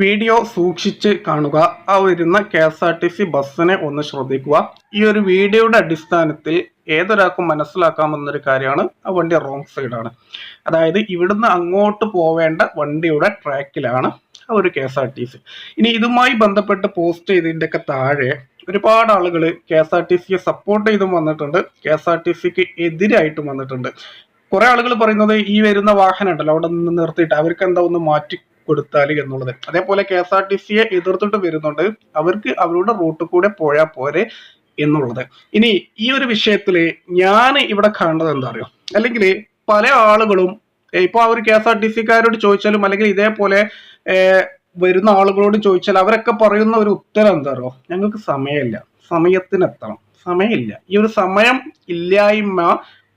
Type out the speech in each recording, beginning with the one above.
Video സൂക്ഷിച്ച് കാണുക. ആ വരുന്ന K S R T C ബസ്സിനെ ഒന്ന് ശ്രദ്ധിക്കുക. ഈ ഒരു വീഡിയോയുടെ അടിസ്ഥാനത്തിൽ ഏതൊരാൾക്കും മനസ്സിലാക്കാമെന്നൊരു കാര്യമാണ്. ആ വണ്ടി റോങ് സൈഡാണ് അതായത് ഇവിടുന്ന് അങ്ങോട്ട് പോവേണ്ട വണ്ടിയുടെ ട്രാക്കിലാണ് ആ ഒരു K S R T C ഇനി ഇതുമായി ബന്ധപ്പെട്ട് പോസ്റ്റ് ചെയ്തതിന്റെ ഒക്കെ താഴെ ഒരുപാട് ആളുകൾ കെ എസ് ആർ ടി സിയെ സപ്പോർട്ട് ചെയ്തും വന്നിട്ടുണ്ട്. കെ എസ് ആർ ടി സിക്ക് എതിരായിട്ടും വന്നിട്ടുണ്ട്. കുറെ ആളുകൾ പറയുന്നത് ഈ വരുന്ന വാഹനം ഉണ്ടല്ലോ അവിടെ നിന്ന് നിർത്തിയിട്ട് അവർക്ക് എന്താ ഒന്ന് മാറ്റി കൊടുത്താൽ എന്നുള്ളത്. അതേപോലെ കെ എസ് ആർ ടി സിയെ എതിർത്തിട്ട് വരുന്നുണ്ട്. അവർക്ക് അവരുടെ റൂട്ട് കൂടെ പോയാൽ പോരെ എന്നുള്ളത്. ഇനി ഈ ഒരു വിഷയത്തിൽ ഞാൻ ഇവിടെ കാണുന്നത് എന്താ അറിയോ? അല്ലെങ്കിൽ പല ആളുകളും ഇപ്പൊ അവർ കെ എസ് ആർ ടി സിക്കാരോട് ചോദിച്ചാലും അല്ലെങ്കിൽ ഇതേപോലെ വരുന്ന ആളുകളോട് ചോദിച്ചാൽ അവരൊക്കെ പറയുന്ന ഒരു ഉത്തരം എന്താ അറിയോ? ഞങ്ങൾക്ക് സമയമില്ല. സമയത്തിനെത്തണം. സമയമില്ല. ഈ ഒരു സമയം ഇല്ലായ്മ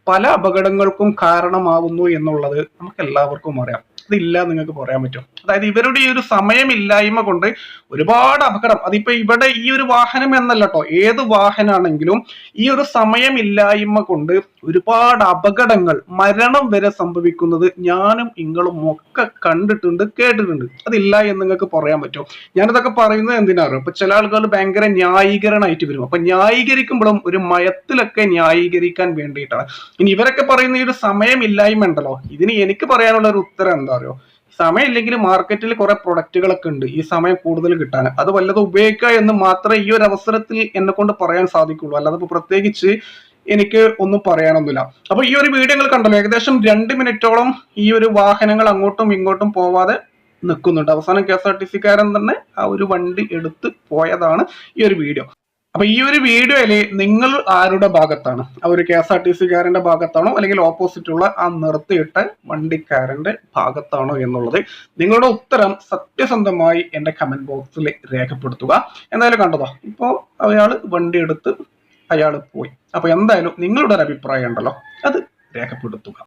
പല അപകടങ്ങൾക്കും കാരണമാവുന്നു എന്നുള്ളത് നമുക്ക് എല്ലാവർക്കും അറിയാം. ഇതില്ല നിങ്ങൾക്ക് പറയാൻ പറ്റും. അതായത് ഇവരുടെ ഈ ഒരു സമയമില്ലായ്മ കൊണ്ട് ഒരുപാട് അപകടം. അതിപ്പോ ഇവിടെ ഈ ഒരു വാഹനം എന്നല്ല കേട്ടോ ഏത് വാഹനാണെങ്കിലും ഈ ഒരു സമയമില്ലായ്മ കൊണ്ട് ഒരുപാട് അപകടങ്ങൾ മരണം വരെ സംഭവിക്കുന്നത് ഞാനും നിങ്ങളും ഒക്കെ കണ്ടിട്ടുണ്ട് കേട്ടിട്ടുണ്ട്. അതില്ല എന്ന് നിങ്ങൾക്ക് പറയാൻ പറ്റും. ഞാനിതൊക്കെ പറയുന്നത് എന്തിനാണ് ഇപ്പൊ ചില ആളുകൾ ഭയങ്കര ന്യായീകരണമായിട്ട് വരും. അപ്പൊ ന്യായീകരിക്കുമ്പോഴും ഒരു മയത്തിലൊക്കെ ന്യായീകരിക്കാൻ വേണ്ടിയിട്ടാണ്. ഇനി ഇവരൊക്കെ പറയുന്ന ഈ ഒരു സമയമില്ലായ്മ ഉണ്ടല്ലോ ഇതിന് എനിക്ക് പറയാനുള്ള ഒരു ഉത്തരം എന്താ? അറിയോ? സമയമില്ലെങ്കിൽ മാർക്കറ്റിൽ കുറെ പ്രൊഡക്റ്റുകളൊക്കെ ഉണ്ട്. ഈ സമയം കൂടുതൽ കിട്ടാൻ. അത് വല്ലതും ഉപയോഗിക്കുക എന്ന് മാത്രമേ ഈ ഒരു അവസരത്തിൽ എന്നെ കൊണ്ട് പറയാൻ സാധിക്കുള്ളൂ. അല്ലാതെ ഇപ്പൊ പ്രത്യേകിച്ച് എനിക്ക് ഒന്നും പറയാനൊന്നുമില്ല. അപ്പൊ ഈ ഒരു വീഡിയോ നിങ്ങൾ കണ്ടല്ലോ. ഏകദേശം രണ്ട് മിനിറ്റോളം ഈ ഒരു വാഹനങ്ങൾ അങ്ങോട്ടും ഇങ്ങോട്ടും പോവാതെ നിൽക്കുന്നുണ്ട്. അവസാനം കെ എസ് ആർ ടി സിക്കാരൻ തന്നെ ആ ഒരു വണ്ടി എടുത്ത് പോയതാണ് ഈ ഒരു വീഡിയോ അപ്പൊ ഈ ഒരു വീഡിയോയിൽ നിങ്ങൾ ആരുടെ ഭാഗത്താണ്? ആ ഒരു കെ എസ് ആർ ടി സിക്കാരന്റെ ഭാഗത്താണോ? അല്ലെങ്കിൽ ഓപ്പോസിറ്റ് ഉള്ള ആ നിർത്തിയിട്ട വണ്ടിക്കാരന്റെ ഭാഗത്താണോ എന്നുള്ളത് നിങ്ങളുടെ ഉത്തരം സത്യസന്ധമായി എന്റെ കമന്റ് ബോക്സിൽ രേഖപ്പെടുത്തുക. എന്തായാലും കണ്ടതോ ഇപ്പോ അയാൾ വണ്ടി എടുത്ത് അയാൾ പോയി. അപ്പൊ എന്തായാലും നിങ്ങളുടെ ഒരു അഭിപ്രായം ഉണ്ടല്ലോ അത് രേഖപ്പെടുത്തുക.